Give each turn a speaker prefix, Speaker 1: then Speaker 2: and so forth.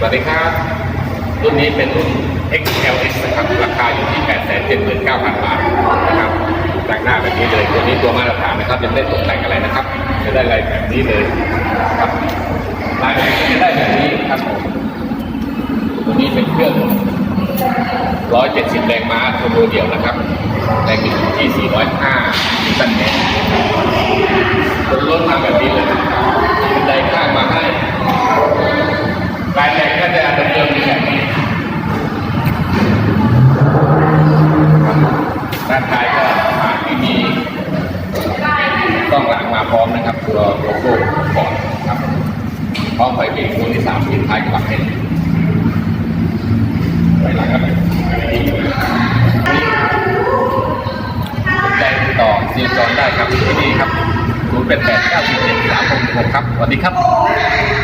Speaker 1: สวัสดีครับ รุ่นนี้เป็นรุ่น XLS นะครับ ราคาอยู่ที่ 879,000 บาทนะครับจากหน้าแบบนี้เลยตัวนี้ตัวมาตรฐานนะครับยังไม่ได้ตกแต่งอะไรนะครับ จะได้อะไรแบบนี้เลยครับลายแบบนี้จะได้แบบนี้ครับผมตัวนี้เป็นเครื่อง 170 แรงม้าโทโบเดียวนะครับแรงบิดที่ 405นิวตันเมตรบนรถมาแบบนี้ ลายแรงก็จะเดิมๆอยู่แบบนี้ด้านท้ายก็มาที่มีกล้องหลังมาพร้อมนะครับตัวโลโก้ก่อนะครับพร้อมไฟเบรกตัวที่สามที่ท้ายกระบะเห็นไฟหลังก็เป็นสนใจติดต่อซีจอนได้ครับที่นี่ครับ0 8 8 9 7 3 6 6ครับสวัสดีครับ